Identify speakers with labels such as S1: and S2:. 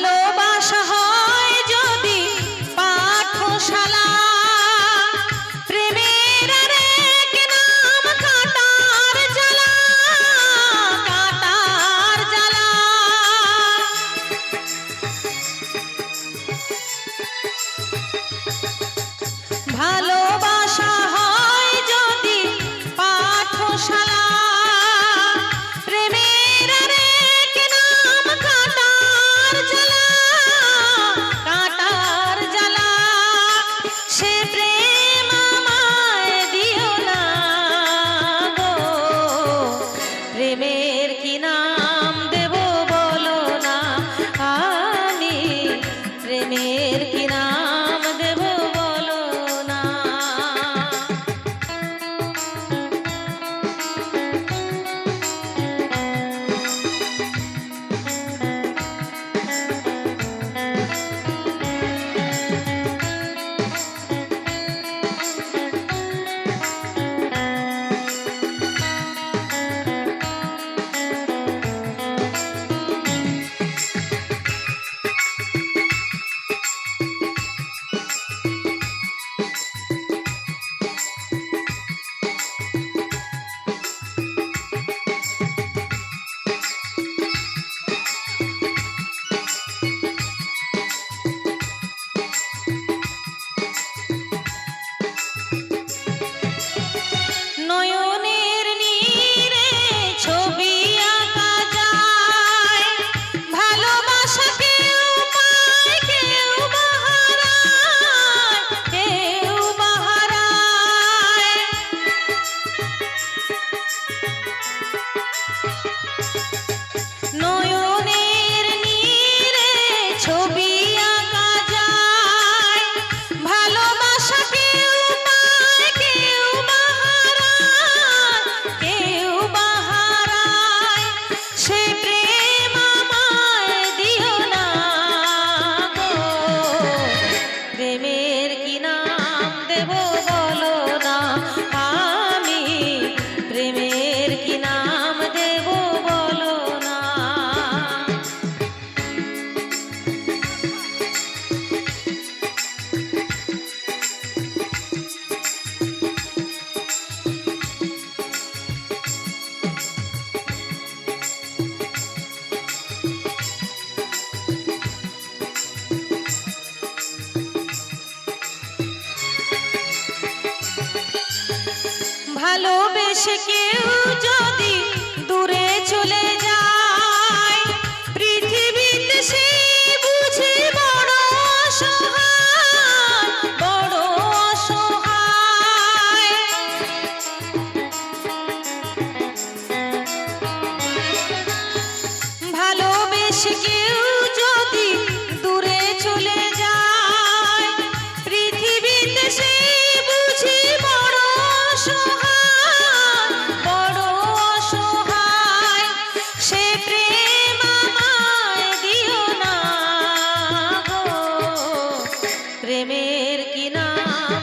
S1: hello. ভালোবেসে কেউ যদি দূরে চলে যায়। পৃথিবীতে সে বড় অসহায় বড় অসহায়। সে প্রেম আমায় প্রেমের কি নাম?